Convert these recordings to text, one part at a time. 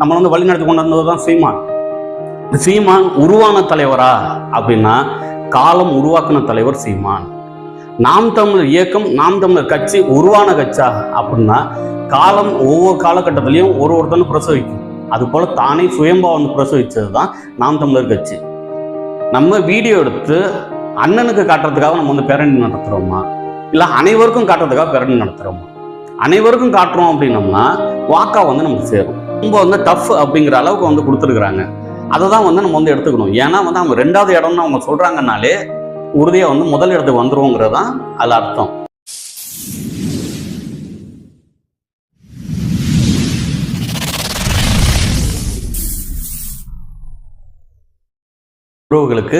நம்மளை வந்து வழிநடத்தி கொண்டு வந்தவர் தான் சீமான். சீமான் உருவான தலைவரா? அப்படின்னா காலம் உருவாக்கின தலைவர் சீமான். நாம் தமிழர் இயக்கம் நாம் தமிழர் கட்சி உருவான கட்சா? அப்படின்னா காலம் ஒவ்வொரு காலகட்டத்திலையும் ஒரு ஒருத்தனை பிரசவிக்கும். அது போல தானே சுயம்பா வந்து பிரசவிச்சது தான் நாம் தமிழர் கட்சி. நம்ம வீடியோ எடுத்து அண்ணனுக்கு காட்டுறதுக்காக நம்ம வந்து பேரணி நடத்துகிறோமா இல்லை அனைவருக்கும் காட்டுறதுக்காக பேரணி நடத்துகிறோமா அனைவருக்கும் காட்டுறோம் அப்படின்னம்னா வாக்கா வந்து நமக்கு சேரும். ரொம்ப வந்து டஃப் அப்படிங்கிற அளவுக்கு வந்து கொடுத்துருக்குறாங்க. அதை தான் வந்து நம்ம வந்து எடுத்துக்கணும். ஏன்னா வந்து அவங்க ரெண்டாவது இடம்னு அவங்க சொல்கிறாங்கனாலே உறுதியாக வந்து முதல் இடத்துக்கு வந்துருவோங்கிறது தான் அதில் அர்த்தம். உறவுகளுக்கு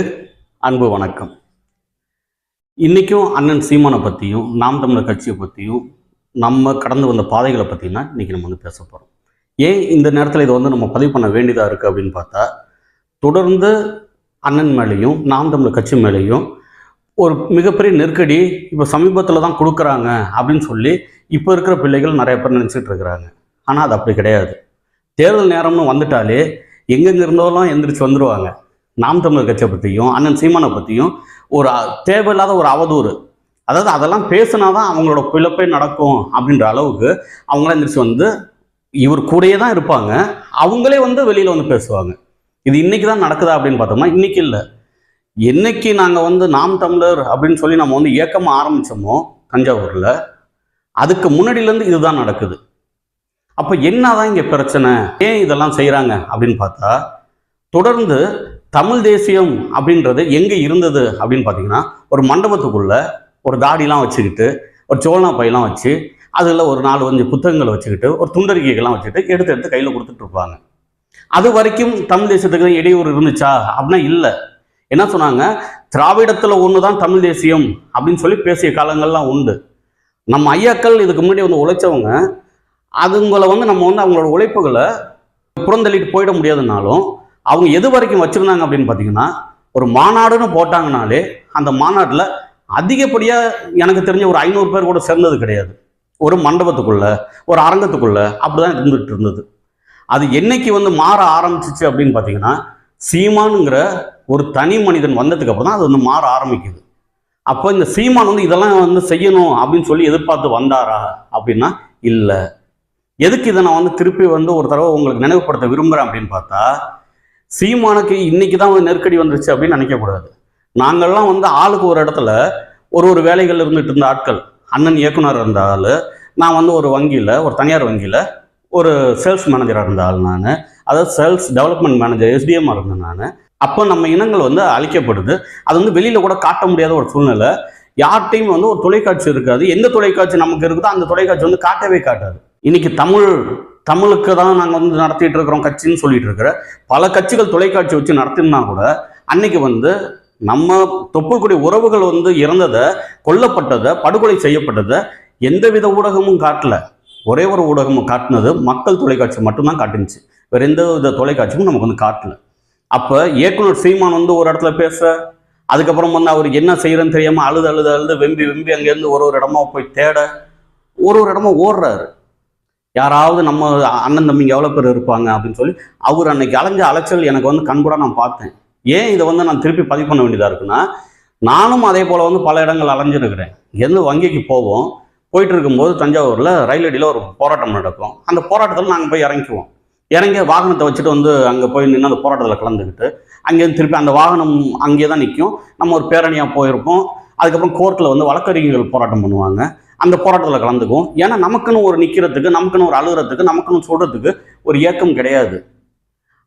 அன்பு வணக்கம். இன்றைக்கும் அண்ணன் சீமானை பற்றியும் நாம் தமிழர் கட்சியை பற்றியும் நம்ம கடந்து வந்த பாதைகளை பற்றினா இன்றைக்கி நம்ம வந்து பேச போகிறோம் ஏன் இந்த நேரத்தில் இதை வந்து நம்ம பதிவு பண்ண வேண்டியதாக இருக்குது அப்படின்னு பார்த்தா தொடர்ந்து அண்ணன் மேலேயும் நாம் தமிழர் கட்சி மேலேயும் ஒரு மிகப்பெரிய நெருக்கடி இப்போ சமீபத்தில் தான் கொடுக்குறாங்க அப்படின்னு சொல்லி இப்போ இருக்கிற பிள்ளைகள் நிறைய பேர் நினச்சிட்டு இருக்கிறாங்க. ஆனால் அது அப்படி கிடையாது. தேர்தல் நேரம்னு வந்துட்டாலே எங்கெங்க இருந்தோலாம் எந்திரிச்சு வந்துடுவாங்க நாம் தமிழர் கட்சியை பற்றியும் அண்ணன் சீமானை பற்றியும் ஒரு தேவையில்லாத ஒரு அவதூறு. அதாவது அதெல்லாம் பேசினாதான் அவங்களோட பிழப்பே நடக்கும் அப்படின்ற அளவுக்கு அவங்களாம் எந்திரிச்சு வந்து இவர் கூடயே தான் இருப்பாங்க. அவங்களே வந்து வெளியில் வந்து பேசுவாங்க. இது இன்னைக்கு தான் நடக்குதா அப்படின்னு பார்த்தோம்னா இன்னைக்கு இல்லை. என்னைக்கு நாங்கள் வந்து நாம் தமிழர் அப்படின்னு சொல்லி நம்ம வந்து இயக்கமாக ஆரம்பித்தோமோ தஞ்சாவூரில் அதுக்கு முன்னாடியிலேருந்து இதுதான் நடக்குது. அப்போ என்னதான் இங்கே பிரச்சனை? ஏன் இதெல்லாம் செய்கிறாங்க அப்படின்னு பார்த்தா தொடர்ந்து தமிழ் தேசியம் அப்படின்றது எங்கே இருந்தது அப்படின்னு பார்த்தீங்கன்னா ஒரு மண்டபத்துக்குள்ள ஒரு தாடிலாம் வச்சுக்கிட்டு ஒரு சோழனா பையெல்லாம் வச்சு அதில் ஒரு நாலு அஞ்சு புத்தகங்களை வச்சுக்கிட்டு ஒரு துண்டறிக்கைகள்லாம் வச்சுக்கிட்டு எடுத்து எடுத்து கையில் கொடுத்துட்டு இருப்பாங்க. அது வரைக்கும் தமிழ் தேசியத்துக்கு தான் இடையூறு இருந்துச்சா? அப்படின்னா இல்லை. என்ன சொன்னாங்க? திராவிடத்தில் ஒன்று தான் தமிழ் தேசியம் அப்படின்னு சொல்லி பேசிய காலங்கள்லாம் உண்டு. நம்ம ஐயாக்கள் இதுக்கு முன்னாடி வந்து உழைச்சவங்க அதுங்களை வந்து நம்ம வந்து அவங்களோட உழைப்புகளை புறந்தள்ளிட்டு போயிட முடியாதுனாலும் அவங்க எது வரைக்கும் வச்சுருந்தாங்க அப்படின்னு பார்த்தீங்கன்னா ஒரு மாநாடுன்னு போட்டாங்கனாலே அந்த மாநாட்டில் அதிகப்படியாக எனக்கு தெரிஞ்ச ஒரு ஐநூறு பேர் கூட சேர்ந்தது கிடையாது. ஒரு மண்டபத்துக்குள்ள ஒரு அரங்கத்துக்குள்ள அப்படிதான் இருந்துட்டு இருந்தது. அது என்னைக்கு வந்து மாற ஆரம்பிச்சிச்சு அப்படின்னு பார்த்தீங்கன்னா சீமானுங்கிற ஒரு தனி மனிதன் வந்ததுக்கு அப்புறம் தான் அது வந்து மாற ஆரம்பிக்குது. அப்போ இந்த சீமான் வந்து இதெல்லாம் வந்து செய்யணும் அப்படின்னு சொல்லி எதிர்பார்த்து வந்தாரா அப்படின்னா இல்லை. எதுக்கு இதை நான் வந்து திருப்பி வந்து ஒரு தடவை உங்களுக்கு நினைவுபடுத்த விரும்புகிறேன் அப்படின்னு பார்த்தா சீமானுக்கு இன்னைக்கு தான் வந்து நெருக்கடி வந்துருச்சு அப்படின்னு நினைக்கக்கூடாது. நாங்கள்லாம் வந்து ஆளுக்கு ஒரு இடத்துல ஒரு ஒரு வேலைகள் இருந்துட்டு இருந்த ஆட்கள் அண்ணன் இயக்குனர் இருந்த ஆள். நான் வந்து ஒரு வங்கியில் ஒரு தனியார் வங்கியில் ஒரு சேல்ஸ் மேனேஜராக இருந்த ஆள் நான். அதாவது சேல்ஸ் டெவலப்மெண்ட் மேனேஜர் எஸ்டிஎம் இருந்தேன் நான். அப்போ நம்ம இனங்கள் வந்து அழிக்கப்படுது. அது வந்து வெளியில் கூட காட்ட முடியாத ஒரு சூழ்நிலை. யார்கிட்டையும் வந்து ஒரு தொலைக்காட்சி இருக்காது. எந்த தொலைக்காட்சி நமக்கு இருக்குதோ அந்த தொலைக்காட்சி வந்து காட்டவே காட்டாது. இன்னைக்கு தமிழ் தமிழுக்கு தான் நாங்கள் வந்து நடத்திட்டு இருக்கிறோம் கட்சின்னு சொல்லிட்டு இருக்கிற பல கட்சிகள் தொலைக்காட்சி வச்சு நடத்தினா கூட அன்னைக்கு வந்து நம்ம தொப்புள்குடி உறவுகள் வந்து இறந்ததை கொல்லப்பட்டதை படுகொலை செய்யப்பட்டதை எந்தவித ஊடகமும் காட்டல. ஒரே ஒரு ஊடகமும் காட்டினது மக்கள் தொலைக்காட்சி மட்டும்தான் காட்டுனுச்சு. வேற எந்த வித தொலைக்காட்சியும் நமக்கு வந்து காட்டல. அப்போ இயக்குனர் சீமான் வந்து ஒரு இடத்துல பேச அதுக்கப்புறம் வந்து அவர் என்ன செய்யறன்னு தெரியாமல் அழுது அழுது அழுது வெம்பி வெம்பி அங்கேருந்து ஒரு ஒரு இடமா போய் தேட ஒரு ஒரு இடமா ஓடுறாரு. யாராவது நம்ம அண்ணன் தம்பிங்க எவ்வளோ பேர் இருப்பாங்க அப்படின்னு சொல்லி அவர் அன்னைக்கு அலைஞ்ச அலைச்சல் எனக்கு வந்து கண்கூட நான் பார்த்தேன். ஏன் இதை வந்து நான் திருப்பி பதிவு பண்ண வேண்டியதாக இருக்குன்னா நானும் அதே போல் வந்து பல இடங்கள் அலைஞ்சிருக்கிறேன். இங்கேருந்து வங்கிக்கு போவோம் போயிட்டு இருக்கும்போது தஞ்சாவூரில் ரயில் அடியில் ஒரு போராட்டம் நடக்கும். அந்த போராட்டத்தில் நாங்கள் போய் இறங்கிக்குவோம். இறங்கி வாகனத்தை வச்சுட்டு வந்து அங்கே போய் நின்று அந்த போராட்டத்தில் கலந்துக்கிட்டு அங்கேருந்து திருப்பி அந்த வாகனம் அங்கேயே தான் நிற்கும் நம்ம ஒரு பேரணியாக போயிருப்போம். அதுக்கப்புறம் கோர்ட்டில் வந்து வழக்கறிஞர்கள் போராட்டம் பண்ணுவாங்க. அந்த போராட்டத்தில் கலந்துக்குவோம். ஏன்னா நமக்குன்னு ஒரு நிற்கிறதுக்கு நமக்குன்னு ஒரு அழுகிறதுக்கு நமக்குன்னு சொல்கிறதுக்கு ஒரு இயக்கம் கிடையாது.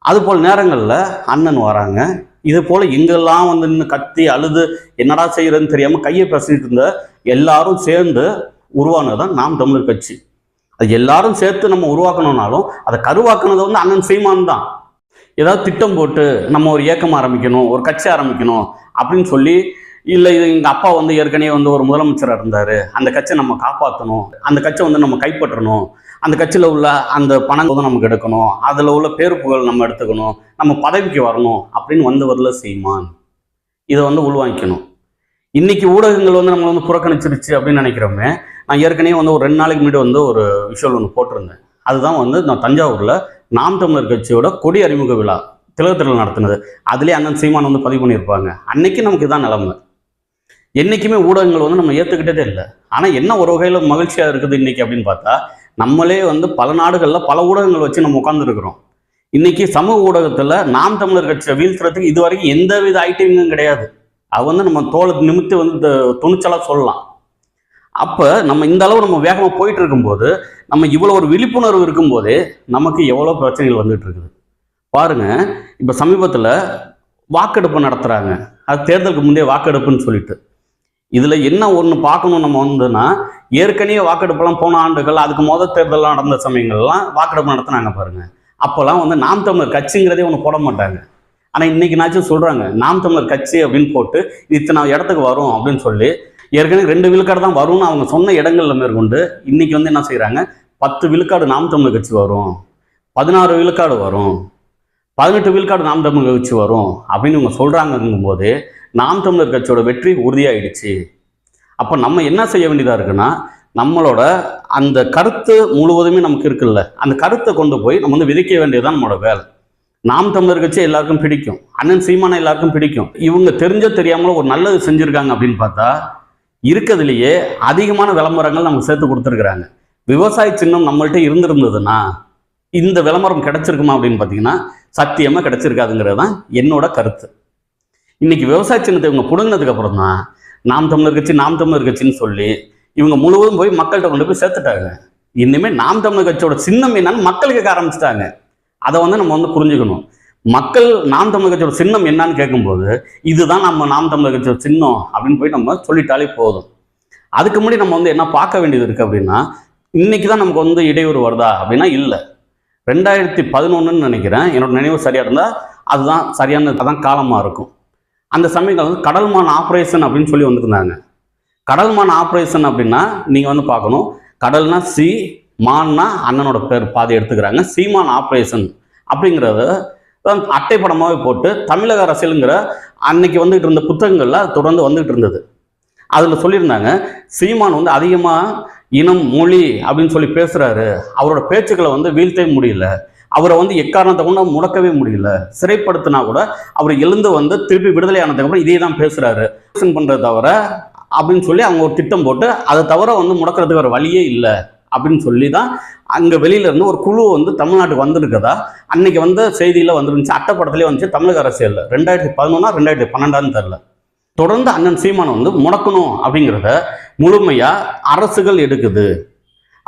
அதுபோல் நேரங்களில் அண்ணன் வராங்க. இது போல் எங்கெல்லாம் வந்து நின்று கத்தி அழுது என்னடா செய்யறதுன்னு தெரியாமல் கையை பேசிட்டு இருந்த எல்லாரும் சேர்ந்து உருவானதுதான் நாம் தமிழர் கட்சி. அது எல்லாரும் சேர்த்து நம்ம உருவாக்கணும்னாலும் அதை கருவாக்குனது வந்து அண்ணன் சீமான் தான். ஏதாவது திட்டம் போட்டு நம்ம ஒரு இயக்கம் ஆரம்பிக்கணும் ஒரு கட்சி ஆரம்பிக்கணும் அப்படின்னு சொல்லி இல்லை இது எங்கள் அப்பா வந்து ஏற்கனவே வந்து ஒரு முதலமைச்சராக இருந்தார். அந்த கட்சியை நம்ம காப்பாற்றணும் அந்த கட்சியை வந்து நம்ம கைப்பற்றணும். அந்த கட்சியில் உள்ள அந்த பணம் வந்து நமக்கு எடுக்கணும் அதில் உள்ள பேரு புகழ் நம்ம எடுத்துக்கணும். நம்ம பதவிக்கு வரணும் அப்படின்னு வந்து வரல சீமான். இதை வந்து உள்வாங்கிக்கணும். இன்னைக்கு ஊடகங்கள் வந்து நம்மளை வந்து புறக்கணிச்சிருச்சு அப்படின்னு நினைக்கிறோமே நான் ஏற்கனவே வந்து ஒரு ரெண்டு நாளைக்கு முன்னாடி வந்து ஒரு விஷுவல் ஒன்று போட்டிருந்தேன். அதுதான் வந்து நான் தஞ்சாவூரில் நாம் தமிழர் கட்சியோட கொடி அறிமுக விழா திலகத்திரல் நடத்தினது. அதுலேயே அண்ணன் சீமான் வந்து பதிவு பண்ணியிருப்பாங்க. அன்னைக்கு நமக்கு இதான் நிலமை. என்றைக்குமே ஊடகங்கள் வந்து நம்ம ஏற்றுக்கிட்டதே இல்லை. ஆனால் என்ன ஒரு வகையில் மகிழ்ச்சியாக இருக்குது இன்னைக்கு அப்படின்னு பார்த்தா நம்மளே வந்து பல நாடுகளில் பல ஊடகங்கள் வச்சு நம்ம உட்காந்துருக்குறோம் இன்னைக்கு சமூக ஊடகத்தில் நாம் தமிழர் கட்சியை வீழ்த்துறதுக்கு இது வரைக்கும் எந்த வித ஐட்டமும் கிடையாது. அது வந்து நம்ம தோலை நிமித்து வந்து துணிச்சலாக சொல்லலாம். அப்போ நம்ம இந்த அளவு நம்ம வேகமாக போயிட்டு இருக்கும்போது நம்ம இவ்வளோ ஒரு விழிப்புணர்வு இருக்கும்போது நமக்கு எவ்வளோ பிரச்சனைகள் வந்துட்டு இருக்குது. பாருங்க இப்போ சமீபத்தில் வாக்கெடுப்பு நடத்துகிறாங்க அது தேர்தலுக்கு முந்தைய வாக்கெடுப்புன்னு சொல்லிட்டு. இதில் என்ன ஒன்று பார்க்கணும் நம்ம வந்துன்னா ஏற்கனவே வாக்கெடுப்பெல்லாம் போன ஆண்டுகள் அதுக்கு மொத தேர்தலாம் நடந்த சமயங்கள்லாம் வாக்கெடுப்பு நடத்தினாங்க பாருங்க. அப்போல்லாம் வந்து நாம் தமிழர் கட்சிங்கிறதே ஒன்று போட மாட்டாங்க. ஆனால் இன்னைக்கு நாச்சும் சொல்கிறாங்க நாம் தமிழர் கட்சி அப்படின்னு போட்டு இத்தனை இடத்துக்கு வரும் அப்படின்னு சொல்லி ஏற்கனவே ரெண்டு விழுக்காடு தான் வரும்னு அவங்க சொன்ன இடங்கள்ல மேற்கொண்டு இன்னைக்கு வந்து என்ன செய்கிறாங்க பத்து விழுக்காடு நாம் தமிழர் கட்சி வரும் பதினாறு விழுக்காடு வரும் பதினெட்டு விழுக்காடு நாம் தமிழர் கட்சி வரும் அப்படின்னு இவங்க சொல்றாங்கங்கும் போது நாம் தமிழர் கட்சியோட வெற்றி உறுதியாயிடுச்சு. அப்போ நம்ம என்ன செய்ய வேண்டியதாக இருக்குன்னா நம்மளோட அந்த கருத்து முழுவதுமே நமக்கு இருக்குல்ல அந்த கருத்தை கொண்டு போய் நம்ம வந்து விதைக்க வேண்டியதுதான் நம்மளோட வேலை. நாம் தமிழர் கட்சி எல்லாருக்கும் பிடிக்கும். அண்ணன் சீமானை எல்லாருக்கும் பிடிக்கும். இவங்க தெரிஞ்ச தெரியாமல ஒரு நல்லது செஞ்சுருக்காங்க அப்படின்னு பார்த்தா இருக்கிறதுலையே அதிகமான விளம்பரங்கள் நமக்கு சேர்த்து கொடுத்துருக்குறாங்க. விவசாய சின்னம் நம்மள்ட்ட இருந்திருந்ததுன்னா இந்த விளம்பரம் கிடைச்சிருக்குமா அப்படின்னு பார்த்தீங்கன்னா சத்தியமாக கிடைச்சிருக்காதுங்கிறது தான் என்னோட கருத்து. இன்னைக்கு விவசாய சின்னத்தை இவங்க புடுங்கினதுக்கு அப்புறம் தான் நாம் தமிழர் கட்சி நாம் தமிழர் கட்சின்னு சொல்லி இவங்க முழுவதும் போய் மக்கள்கிட்ட கொண்டு போய் சேர்த்துட்டாங்க. இனிமேல் நாம் தமிழர் கட்சியோட சின்னம் என்னன்னு மக்கள் கேட்க ஆரம்பிச்சிட்டாங்க. அதை வந்து நம்ம வந்து புரிஞ்சுக்கணும். மக்கள் நாம் தமிழர் கட்சியோட சின்னம் என்னன்னு கேட்கும்போது இதுதான் நம்ம நாம் தமிழர் கட்சியோட சின்னம் அப்படின்னு போய் நம்ம சொல்லிட்டாலே போதும். அதுக்கு முன்னாடி நம்ம வந்து என்ன பார்க்க வேண்டியது இருக்கு அப்படின்னா இன்னைக்கு தான் நமக்கு வந்து இடையூறு வருதா அப்படின்னா இல்லை. ரெண்டாயிரத்தி பதினொன்றுன்னு நினைக்கிறேன். என்னோட நினைவு சரியாக இருந்தால் அதுதான் சரியான அதான் காலமாக இருக்கும். அந்த சமயங்கள் வந்து கடல்மான் ஆப்ரேஷன் அப்படின்னு சொல்லி வந்திருந்தாங்க கடல்மான் ஆப்ரேஷன் அப்படின்னா நீங்கள் வந்து பார்க்கணும். கடல்னா சி மான்னா அண்ணனோட பேர் பாதி எடுத்துக்கிறாங்க. சீமான் ஆப்ரேஷன் அப்படிங்கிறத அட்டைப்படமாகவே போட்டு தமிழக அரசியலுங்கிற அன்னைக்கு வந்துகிட்டு இருந்த புத்தகங்கள்ல தொடர்ந்து வந்துகிட்டு இருந்தது. அதில் சொல்லியிருந்தாங்க சீமான் வந்து அதிகமாக இனம் மொழி அப்படின்னு சொல்லி பேசுறாரு. அவரோட பேச்சுக்களை வந்து வீழ்த்தவே முடியல. அவரை வந்து எக்காரணத்தை கொண்டு முடக்கவே முடியல. சிறைப்படுத்தினா கூட அவர் எழுந்து வந்து திருப்பி விடுதலை ஆனதுக்கப்புறம் இதே தான் பேசுறாரு. பண்றதை தவிர அப்படின்னு சொல்லி அவங்க ஒரு திட்டம் போட்டு அதை தவிர வந்து முடக்கிறதுக்கு ஒரு வழியே இல்லை அப்படின்னு சொல்லி தான் அங்கே வெளியில இருந்து ஒரு குழு வந்து தமிழ்நாட்டுக்கு வந்திருக்கதா? அன்னைக்கு வந்து செய்தியில் வந்துருந்துச்சு. அட்டப்படத்துலேயே வந்துச்சு தமிழக அரசியலில். ரெண்டாயிரத்தி பதினொன்னா ரெண்டாயிரத்தி பன்னெண்டான்னு தெரில தொடர்ந்து அண்ணன் சீமானம் வந்து முடக்கணும் அப்படிங்கிறத முழுமையாக அரசுகள் எடுக்குது.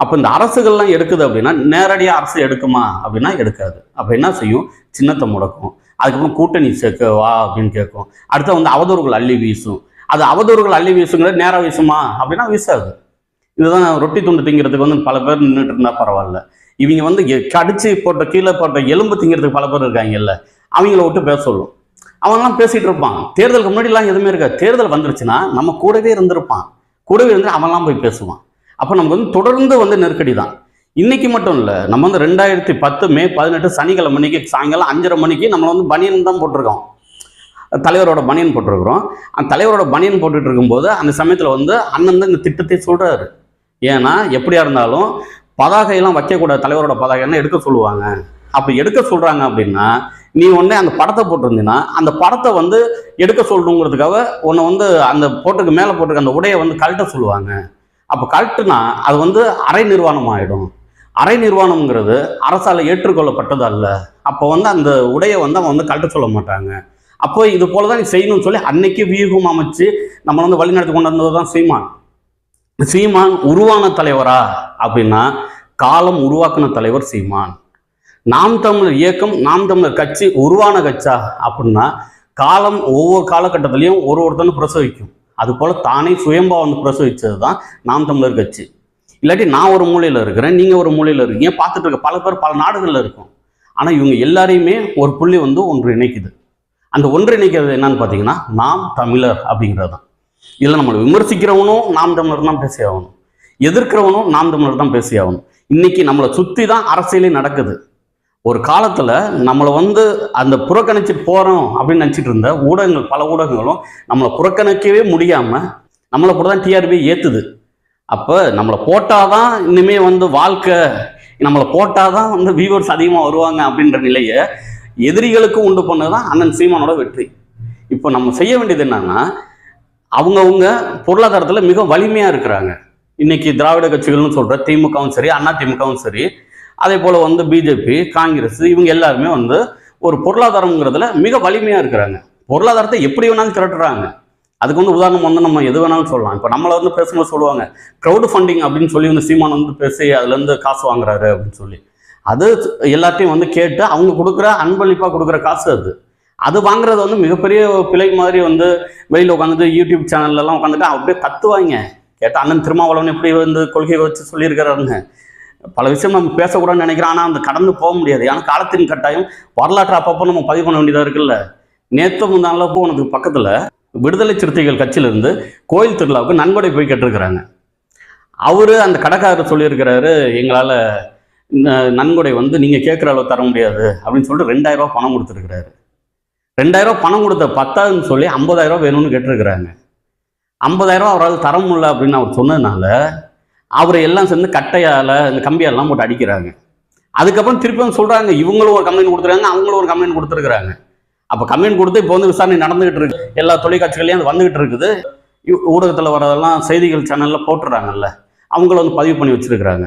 அப்போ இந்த அரசுகள்லாம் எடுக்குது அப்படின்னா நேரடியாக அரசு எடுக்குமா? அப்படின்னா எடுக்காது. அப்போ என்ன செய்யும்? சின்னத்தை முடக்கும். அதுக்கப்புறம் கூட்டணி சேர்க்க வா அப்படின்னு கேட்கும். அடுத்து வந்து அவதூறுகள் அள்ளி வீசும். அது அவதூறுகள் அள்ளி வீசுங்கிறது நேராக வீசுமா? அப்படின்னா வீசாது. இதுதான் ரொட்டி துண்டு திங்கிறதுக்கு வந்து பல பேர் நின்றுட்டு இருந்தால் பரவாயில்ல. இவங்க வந்து கடிச்சு போட்ட கீழே போட்ட எலும்பு திங்கிறதுக்கு பல பேர் இருக்காங்கல்ல. அவங்கள விட்டு பேச சொல்லும். அவன்லாம் பேசிகிட்டு இருப்பான். தேர்தலுக்கு முன்னாடிலாம் எதுவுமே இருக்காது. தேர்தல் வந்துருச்சுன்னா நம்ம கூடவே இருந்திருப்பான். கூடவே இருந்து அவன்லாம் போய் பேசுவான். அப்போ நமக்கு வந்து தொடர்ந்து வந்து நெருக்கடி தான். இன்னைக்கு மட்டும் இல்லை நம்ம வந்து ரெண்டாயிரத்தி பத்து மே பதினெட்டு சனிக்கிழமை மணிக்கு சாயங்காலம் அஞ்சரை மணிக்கு நம்மளை வந்து பனியன் தான் போட்டிருக்கோம். தலைவரோட பனியன் போட்டிருக்கிறோம். அந்த தலைவரோட பனியன் போட்டுட்டு இருக்கும்போது அந்த சமயத்தில் வந்து அண்ணன் தான் இந்த திட்டத்தை சொல்கிறாரு ஏன்னா எப்படியா இருந்தாலும் பதாகையெல்லாம் வைக்கக்கூடாது தலைவரோட பதாகைன்னா எடுக்க சொல்லுவாங்க. அப்படி எடுக்க சொல்கிறாங்க அப்படின்னா நீ உடனே அந்த படத்தை போட்டிருந்தீங்கன்னா அந்த படத்தை வந்து எடுக்க சொல்லணுங்கிறதுக்காக உன்னை வந்து அந்த போட்டுக்கு மேலே போட்டுருக்க அந்த உடையை வந்து கழட்ட சொல்லுவாங்க. அப்போ கரெக்டுனா அது வந்து அரை நிர்வாணம் ஆகிடும் அரை நிர்வாணம்ங்கிறது அரசால் ஏற்றுக்கொள்ளப்பட்டது அல்ல. அப்போ வந்து அந்த உடையை வந்து அவன் வந்து கழட்ட சொல்ல மாட்டாங்க. அப்போ இது போல தான் நீ செய்யணும்னு சொல்லி அன்னைக்கு வியூகம் அமைச்சு நம்மளை வந்து வழிநடத்தி கொண்டு வந்தது தான் சீமான். சீமான் உருவான தலைவரா? அப்படின்னா காலம் உருவாக்குன தலைவர் சீமான். நாம் தமிழர் இயக்கம் நாம் தமிழர் கட்சி உருவான கட்சா? அப்படின்னா காலம் ஒவ்வொரு காலகட்டத்திலையும் ஒரு ஒருத்தனும் பிரசவிக்கும். அது போல தானே சுயம்பா வந்து பிரசவிச்சது தான் நாம் தமிழர் கட்சி. இல்லாட்டி நான் ஒரு மூலையில் இருக்கிறேன் நீங்கள் ஒரு மூலையில் இருக்கீங்க பார்த்துட்டு இருக்க? பல பேர் பல நாடுகளில் இருக்கும். ஆனால் இவங்க எல்லாரையுமே ஒரு புள்ளி வந்து ஒன்று இணைக்குது. அந்த ஒன்று இணைக்கிறது என்னன்னு பார்த்தீங்கன்னா நாம் தமிழர் அப்படிங்கிறது தான் இதில் நம்மளை விமர்சிக்கிறவனும் நாம் தமிழர் தான் பேசி ஆகணும் எதிர்க்கிறவனும் நாம் தமிழர் தான் பேசி ஆகணும் இன்னைக்கு நம்மளை சுற்றி தான் அரசியலே நடக்குது. ஒரு காலத்தில் நம்மளை வந்து அந்த புறக்கணிச்சு போகிறோம் அப்படின்னு நினச்சிட்டு இருந்த ஊடகங்கள் பல ஊடகங்களும் நம்மளை புறக்கணிக்கவே முடியாமல் நம்மளை கூட தான் டிஆர்பி ஏற்றுது அப்போ நம்மளை போட்டால் தான் இனிமே வந்து வாழ்க்கை நம்மளை போட்டால் தான் வந்து வியூவர்ஸ் அதிகமாக வருவாங்க அப்படின்ற நிலையை எதிரிகளுக்கு உண்டு பண்ணதான் அண்ணன் சீமானோட வெற்றி. இப்போ நம்ம செய்ய வேண்டியது என்னன்னா அவங்கவுங்க பொருளாதாரத்தில் மிக வலிமையாக இருக்கிறாங்க. இன்னைக்கு திராவிட கட்சிகள்னு சொல்கிற திமுகவும் சரி அண்ணா திமுகவும் சரி அதே போல் வந்து பிஜேபி காங்கிரஸ் இவங்க எல்லாருமே வந்து ஒரு பொருளாதாரங்கிறதுல மிக வலிமையாக இருக்கிறாங்க. பொருளாதாரத்தை எப்படி வேணாலும் திரட்டுறாங்க. அதுக்கு வந்து உதாரணம் வந்து நம்ம எது வேணாலும் சொல்லலாம். இப்போ நம்மளை வந்து பேசும்போது சொல்லுவாங்க க்ரௌடு ஃபண்டிங் அப்படின்னு சொல்லி வந்து சீமான் வந்து பேசி அதுலேருந்து காசு வாங்குறாரு அப்படின்னு சொல்லி. அது எல்லாத்தையும் வந்து கேட்டு அவங்க கொடுக்குற அன்பளிப்பாக கொடுக்குற காசு அது. அது வாங்குறது வந்து மிகப்பெரிய பிழை மாதிரி வந்து வெளியில் உட்காந்துட்டு யூடியூப் சேனல்லலாம் உட்காந்துட்டு அப்படியே கத்துவாங்க. கேட்டால் அண்ணன் திருமாவளவன் எப்படி வந்து கொள்கையை வச்சு சொல்லியிருக்கிறாருங்க பல விஷயம் நம்ம பேசக்கூடாதுன்னு நினைக்கிறோம் ஆனால் அந்த கடந்து போக முடியாது. ஏன்னா காலத்தின் கட்டாயம் வரலாற்று அப்பப்போ நம்ம பதிவு பண்ண வேண்டியதாக இருக்குல்ல. நேற்று முந்தானப்போ உனக்கு பக்கத்தில் விடுதலை சிறுத்தைகள் கட்சியிலேருந்து கோயில் திருவிழாவுக்கு நன்கொடை போய் கேட்டிருக்கிறாங்க. அவர் அந்த கடைக்காரர் சொல்லியிருக்கிறாரு எங்களால் நன்கொடை வந்து நீங்கள் கேட்குற அளவு தர முடியாது. அப்படின்னு சொல்லிட்டு ரெண்டாயிரரூவா பணம் கொடுத்துருக்கிறாரு. ரெண்டாயிரம் பணம் கொடுத்த பத்தாதுன்னு சொல்லி ஐம்பதாயிரரூவா வேணும்னு கேட்டிருக்கிறாங்க. ஐம்பதாயிரரூவா அவரால் தர முடியல அப்படின்னு அவர் சொன்னதுனால அவரை எல்லாம் சேர்ந்து கட்டையால் இந்த கம்பியாலெல்லாம் போட்டு அடிக்கிறாங்க. அதுக்கப்புறம் திருப்பியும் சொல்கிறாங்க இவங்களும் ஒரு கம்ப்ளைண்ட் கொடுத்துருக்காங்க அவங்களும் ஒரு கம்ப்ளைண்ட் கொடுத்துருக்குறாங்க. அப்போ கம்ப்ளைண்ட் கொடுத்து இப்போ வந்து விசாரணை நடந்துகிட்டு இருக்கு. எல்லா தொலைக்காட்சிகளையும் அது வந்துகிட்டு இருக்குது. ஊடகத்தில் வரதெல்லாம் செய்திகள் சேனலில் போட்டுறாங்கல்ல. அவங்கள வந்து பதிவு பண்ணி வச்சிருக்கிறாங்க.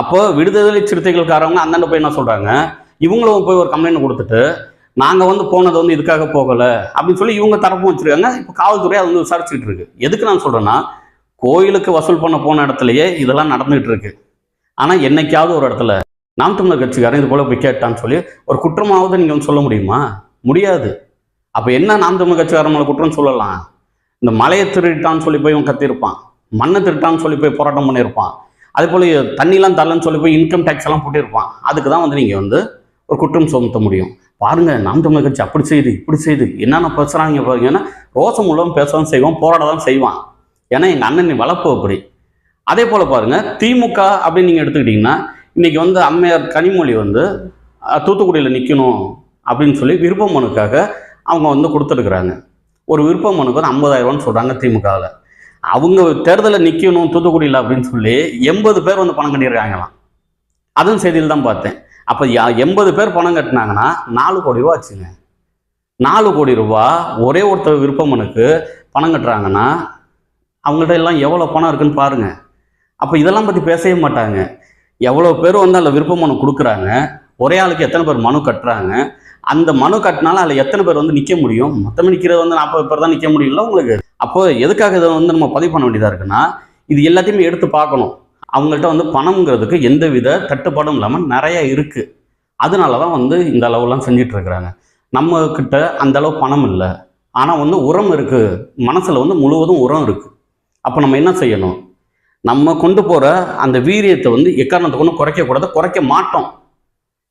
அப்போ விடுதலை சிறுத்தைகளுக்காரவங்க அந்தாண்ட போய் என்ன சொல்கிறாங்க இவங்களும் போய் ஒரு கம்ப்ளைண்ட் கொடுத்துட்டு நாங்கள் வந்து போனது வந்து இதுக்காக போகலை அப்படின்னு சொல்லி இவங்க தரப்பும் வச்சிருக்காங்க. இப்போ காவல்துறை அதை வந்து விசாரிச்சுட்டு இருக்கு. எதுக்கு நான் சொல்கிறேன்னா கோயிலுக்கு வசூல் பண்ண போன இடத்துலயே இதெல்லாம் நடந்துகிட்டு இருக்கு ஆனால் என்னைக்காவது ஒரு இடத்துல நாம் தமிழர் கட்சிக்காரன் இது போல போய் கேட்டான்னு சொல்லி ஒரு குற்றமாவது நீங்கள் வந்து சொல்ல முடியுமா? முடியாது. அப்போ என்ன நாம் தமிழர் கட்சிக்காரன் மேலே குற்றம் சொல்லலாம்? இந்த மலையை திருட்டான்னு சொல்லி போய் இவன் கத்திருப்பான் மண்ணை திருட்டான்னு சொல்லி போய் போராட்டம் பண்ணியிருப்பான். அதே போல் தண்ணிலாம் தரலன்னு சொல்லி போய் இன்கம் டேக்ஸ் எல்லாம் போட்டிருப்பான். அதுக்கு தான் வந்து நீங்கள் வந்து ஒரு குற்றம் சுமத்த முடியும். பாருங்க நாம் தமிழர் கட்சி அப்படி செய்யுது இப்படி செய்யுது என்னென்ன பேசுகிறாங்க பாருங்கன்னா ரோசம் மூலம் பேசவும் செய்வோம் போராட தான் செய்வான். ஏன்னா எங்கள் அண்ணன் வளர்ப்பு அப்படி. அதே போல் பாருங்க திமுக அப்படின்னு நீங்கள் எடுத்துக்கிட்டிங்கன்னா இன்றைக்கி வந்து அம்மையார் கனிமொழி வந்து தூத்துக்குடியில் நிற்கணும் அப்படின்னு சொல்லி விருப்ப மனுக்காக அவங்க வந்து கொடுத்துருக்குறாங்க. ஒரு விருப்ப மனுக்கு வந்து ஐம்பதாயிரரூவான்னு சொல்கிறாங்க திமுகவில். அவங்க தேர்தலில் நிற்கணும் தூத்துக்குடியில் அப்படின்னு சொல்லி எண்பது பேர் வந்து பணம் கட்டியிருக்காங்களாம். அதுவும் செய்தியில் தான் பார்த்தேன். அப்போ எண்பது பேர் பணம் கட்டினாங்கன்னா நாலு கோடி ரூபா ஆச்சுங்க. நாலு கோடி ரூபா ஒரே ஒருத்தர் விருப்ப மனுக்கு பணம் கட்டுறாங்கன்னா அவங்கள்ட்ட எல்லாம் எவ்வளோ பணம் இருக்குன்னு பாருங்க. அப்போ இதெல்லாம் பற்றி பேசவே மாட்டாங்க. எவ்வளோ பேர் வந்து அதில் விருப்ப மனு கொடுக்குறாங்க. ஒரே ஆளுக்கு எத்தனை பேர் மனு கட்டுறாங்க. அந்த மனு கட்டினாலும் அதில் எத்தனை பேர் வந்து நிற்க முடியும்? மொத்தமாக நிற்கிறது வந்து நாற்பது பேர் தான் நிற்க முடியல உங்களுக்கு? அப்போ எதுக்காக இதை வந்து நம்ம பதிவு பண்ண வேண்டியதாக இருக்குன்னா இது எல்லாத்தையுமே எடுத்து பார்க்கணும். அவங்கள்ட்ட வந்து பணம்ங்கிறதுக்கு எந்தவித தட்டுப்பாடும் இல்லாமல் நிறையா இருக்குது அதனால தான் வந்து இந்த அளவுலாம் செஞ்சிட்டு நம்மக்கிட்ட அந்தளவு அந்த அளவு பணம் இல்லை. ஆனால் வந்து உரம் இருக்குது மனசில் வந்து முழுவதும் உரம் இருக்குது அப்போ நம்ம என்ன செய்யணும்? நம்ம கொண்டு போகிற அந்த வீரியத்தை வந்து எக்காரணத்தை கொண்டு குறைக்கக்கூடாது குறைக்க மாட்டோம்.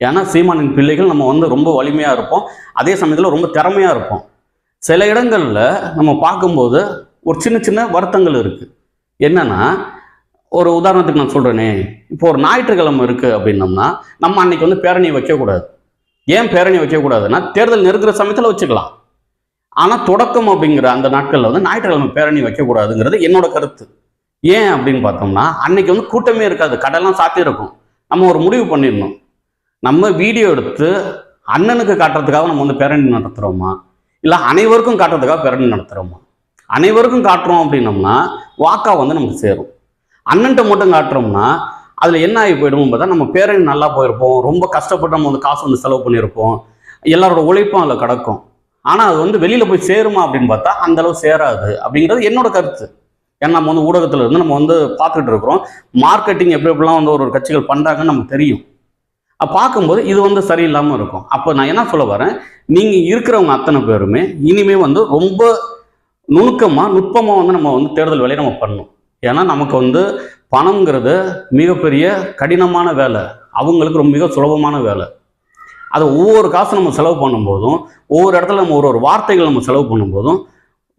ஏன்னா சீமானின் பிள்ளைகள் நம்ம வந்து ரொம்ப வலிமையாக இருப்போம். அதே சமயத்தில் ரொம்ப திறமையாக இருப்போம். சில இடங்களில் நம்ம பார்க்கும்போது ஒரு சின்ன சின்ன வருத்தங்கள் இருக்குது என்னென்னா ஒரு உதாரணத்துக்கு நான் சொல்கிறேனே இப்போ ஒரு ஞாயிற்றுக்கிழமை இருக்குது அப்படின்னம்னா நம்ம அன்னைக்கு வந்து பேரணி வைக்கக்கூடாது ஏன் பேரணி வைக்கக்கூடாதுன்னா தேர்தல் நெருங்குற சமயத்தில் வச்சுக்கலாம். ஆனால் தொடக்கம் அப்படிங்கிற அந்த நாட்களில் வந்து ஞாயிற்றுக்கிழமை பேரணி வைக்கக்கூடாதுங்கிறது என்னோட கருத்து. ஏன் அப்படின்னு பார்த்தோம்னா அன்னைக்கு வந்து கூட்டமே இருக்காது. கடைலாம் சாத்தியிருக்கும் நம்ம ஒரு முடிவு பண்ணிடணும். நம்ம வீடியோ எடுத்து அண்ணனுக்கு காட்டுறதுக்காக நம்ம வந்து பேரணி நடத்துகிறோமா இல்லை அனைவருக்கும் காட்டுறதுக்காக பேரணி நடத்துகிறோமா அனைவருக்கும் காட்டுறோம் அப்படின்னம்னா வாக்கா வந்து நமக்கு சேரும். அண்ணன்ட்ட மட்டும் காட்டுறோம்னா அதில் என்ன ஆகி போயிடும் பார்த்தா நம்ம பேரணி நல்லா போயிருப்போம். ரொம்ப கஷ்டப்பட்டு நம்ம வந்து காசு வந்து செலவு பண்ணியிருப்போம். எல்லாரோட உழைப்பும் அதில் கிடக்கும். ஆனால் அது வந்து வெளியில் போய் சேருமா அப்படின்னு பார்த்தா அந்தளவு சேராது அப்படிங்கிறது என்னோட கருத்து. ஏன்னா நம்ம வந்து ஊடகத்தில் இருந்து நம்ம வந்து பார்த்துக்கிட்டு இருக்கிறோம். மார்க்கெட்டிங் எப்படி எப்படிலாம் வந்து ஒரு ஒரு கட்சிகள் பண்ணுறாங்கன்னு நமக்கு தெரியும். பார்க்கும்போது இது வந்து சரியில்லாமல் இருக்கும். அப்போ நான் என்ன சொல்ல வரேன்? நீங்கள் இருக்கிறவங்க அத்தனை பேருமே இனிமே வந்து ரொம்ப நுணுக்கமாக நுட்பமாக வந்து நம்ம வந்து தேர்தல் வேலையை நம்ம பண்ணணும். ஏன்னா நமக்கு வந்து பணங்கிறது மிகப்பெரிய கடினமான வேலை. அவங்களுக்கு ரொம்ப மிக சுலபமான வேலை. அதை ஒவ்வொரு காசு நம்ம செலவு பண்ணும்போதும் ஒவ்வொரு இடத்துல நம்ம ஒரு ஒரு வார்த்தைகள் நம்ம செலவு பண்ணும்போதும்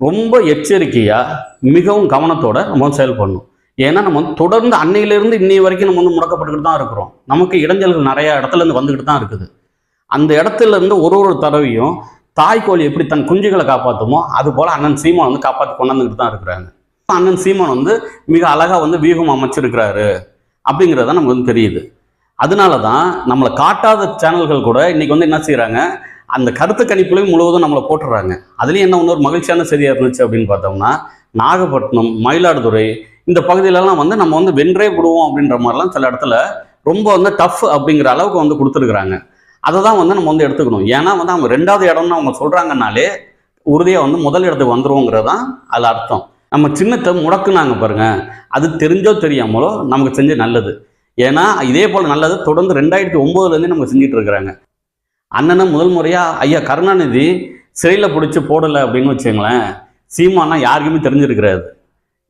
ரொம்ப எச்சரிக்கையாக மிகவும் கவனத்தோடு நம்ம வந்து செயல்படணும் ஏன்னா நம்ம வந்து தொடர்ந்து அன்னையிலேருந்து இன்னை வரைக்கும் நம்ம வந்து முடக்கப்பட்டுக்கிட்டு தான் இருக்கிறோம். நமக்கு இடைஞ்சல்கள் நிறையா இடத்துல இருந்து வந்துக்கிட்டு தான் இருக்குது. அந்த இடத்துல இருந்து ஒரு ஒரு தடவையும் தாய்க்கோழி எப்படி தன் குஞ்சுகளை காப்பாற்றுமோ அது போல் அண்ணன் சீமான் வந்து காப்பாற்றி கொண்டாந்துக்கிட்டு தான் இருக்கிறாங்க. அண்ணன் சீமான் வந்து மிக அழகாக வந்து வியூகம் அமைச்சிருக்கிறாரு அப்படிங்கிறது தான் நமக்கு வந்து தெரியுது. அதனால தான் நம்மளை காட்டாத சேனல்கள் கூட இன்னைக்கு வந்து என்ன செய்கிறாங்க அந்த கருத்து கணிப்புலையும் முழுவதும் நம்மளை போட்டுடுறாங்க அதுலேயும் என்ன இன்னொரு மகிழ்ச்சியான செய்தியாக இருந்துச்சு அப்படின்னு பார்த்தோம்னா நாகப்பட்டினம் மயிலாடுதுறை இந்த பகுதியிலலாம் வந்து நம்ம வந்து வென்றே விடுவோம் அப்படின்ற மாதிரிலாம் சில இடத்துல ரொம்ப வந்து டஃப் அப்படிங்கிற அளவுக்கு வந்து கொடுத்துருக்குறாங்க. அதை தான் வந்து நம்ம வந்து எடுத்துக்கணும். ஏன்னா வந்து அவங்க ரெண்டாவது இடம்னு அவங்க சொல்கிறாங்கனாலே உறுதியாக வந்து முதல் இடத்துக்கு வந்துருவோங்கிறது தான் அதில் அர்த்தம். நம்ம சின்னத்தை முடக்குனாங்க பாருங்கள் அது தெரிஞ்சோ தெரியாமலோ நமக்கு செஞ்ச நல்லது. ஏன்னா இதே போல் நல்லது தொடர்ந்து ரெண்டாயிரத்தி ஒம்போதுலேருந்து நம்ம செஞ்சுட்டு இருக்கிறாங்க. அண்ணனை முதல் முறையாக ஐயா கருணாநிதி சிறையில் பிடிச்சி போடலை அப்படின்னு வச்சுங்களேன் சீமானா யாருக்குமே தெரிஞ்சிருக்கிறாரு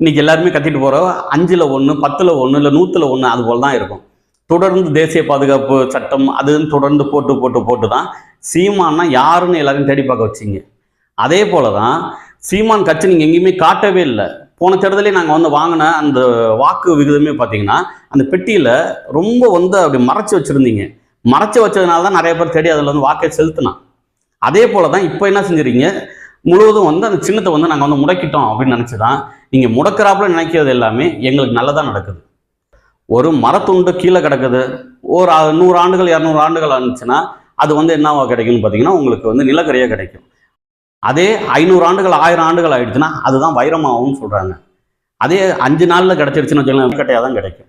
இன்னைக்கு எல்லாருமே கத்திட்டு போகிறோம் அஞ்சில் ஒன்று பத்தில் ஒன்று இல்லை நூற்றில் ஒன்று அது போல் தான் இருக்கும். தொடர்ந்து தேசிய பாதுகாப்பு சட்டம் அதுன்னு தொடர்ந்து போட்டு போட்டு போட்டு தான் சீமான்னா யாருன்னு எல்லாரையும் தேடி பார்க்க வச்சிங்க. அதே போல தான் சீமான் கட்சி நீங்கள் எங்கேயுமே காட்டவே இல்லை. போன தேர்தலே நாங்கள் வந்து வாங்கின அந்த வாக்கு விகிதமே பார்த்தீங்கன்னா அந்த பெட்டியில் ரொம்ப வந்து அப்படி மறைச்சி வச்சுருந்தீங்க. மறைச்சி வச்சதுனால தான் நிறைய பேர் தேடி அதில் வந்து வாக்கை செலுத்தினான் அதே போல தான் இப்போ என்ன செஞ்சுறீங்க முழுவதும் வந்து அந்த சின்னத்தை வந்து நாங்கள் வந்து முடக்கிட்டோம் அப்படின்னு நினச்சி தான் நீங்கள் முடக்கிறாப்புல நினைக்கிறது எல்லாமே எங்களுக்கு நல்லதாக நடக்குது. ஒரு மரத்துண்டு கீழே கிடக்குது. ஒரு நூறு ஆண்டுகள் இரநூறு ஆண்டுகள் ஆனிச்சுன்னா அது வந்து என்னவா கிடைக்கும்னு பார்த்தீங்கன்னா உங்களுக்கு வந்து நிலக்கரியாக கிடைக்கும். அதே ஐநூறு ஆண்டுகள் ஆயிரம் ஆண்டுகள் ஆயிடுச்சுன்னா அதுதான் வைரமாகவும் சொல்கிறாங்க அதே அஞ்சு நாளில் கிடச்சிருச்சுன்னு வச்சுக்கலாம் கட்டையாக தான் கிடைக்கும்.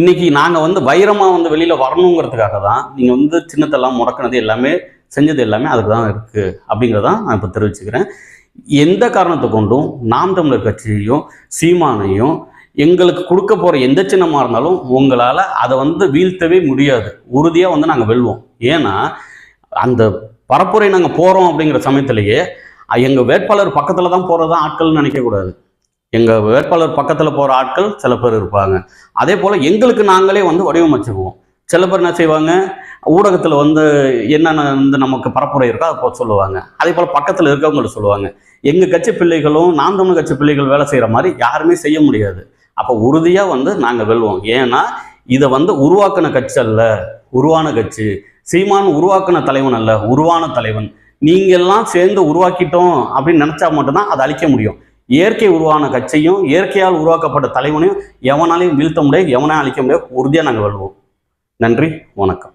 இன்றைக்கி நாங்கள் வந்து வைரமாக வந்து வெளியில் வரணுங்கிறதுக்காக தான் நீங்கள் வந்து சின்னத்தெல்லாம் முடக்கினது எல்லாமே செஞ்சது எல்லாமே அதுக்கு தான் இருக்குது அப்படிங்கிறதான் நான் இப்போ தெரிவிச்சுக்கிறேன். எந்த காரணத்தை கொண்டும் நாம் தமிழர் கட்சியையும் சீமானையும் எங்களுக்கு கொடுக்க போகிற எந்த சின்னமாக இருந்தாலும் உங்களால் அதை வந்து வீழ்த்தவே முடியாது. உறுதியாக வந்து நாங்கள் வெல்வோம். ஏன்னா அந்த பரப்புரை நாங்கள் போகிறோம் அப்படிங்கிற சமயத்திலேயே எங்கள் வேட்பாளர் பக்கத்தில் தான் போகிறது தான் ஆட்கள்னு நினைக்கக்கூடாது எங்கள் வேட்பாளர் பக்கத்தில் போகிற ஆட்கள் சில பேர் இருப்பாங்க. அதே போல் எங்களுக்கு நாங்களே வந்து வடிவமைச்சுக்குவோம் சில பேர் என்ன செய்வாங்க? ஊடகத்தில் வந்து என்னென்ன வந்து நமக்கு பரப்புரை இருக்கோ அதை போய் சொல்லுவாங்க. அதே போல் பக்கத்தில் இருக்கவங்கள்ட்ட சொல்லுவாங்க. எங்கள் கட்சி பிள்ளைகளும் நாம் தமிழ் கட்சி பிள்ளைகள் வேலை செய்கிற மாதிரி யாருமே செய்ய முடியாது. அப்போ உறுதியாக வந்து நாங்கள் வெல்வோம். ஏன்னா இதை வந்து உருவாக்கின கட்சி அல்ல உருவான கட்சி. சீமான் உருவாக்கின தலைவன் அல்ல உருவான தலைவன். நீங்கள்லாம் சேர்ந்து உருவாக்கிட்டோம் அப்படின்னு நினச்சா மட்டும்தான் அதை அழிக்க முடியும். இயற்கை உருவான கட்சியும் இயற்கையால் உருவாக்கப்பட்ட தலைவனையும் எவனாலையும் வீழ்த்த முடியாது எவனாலும் அழிக்க முடியாது. உறுதியாக நாங்கள் வருவோம் நன்றி வணக்கம்.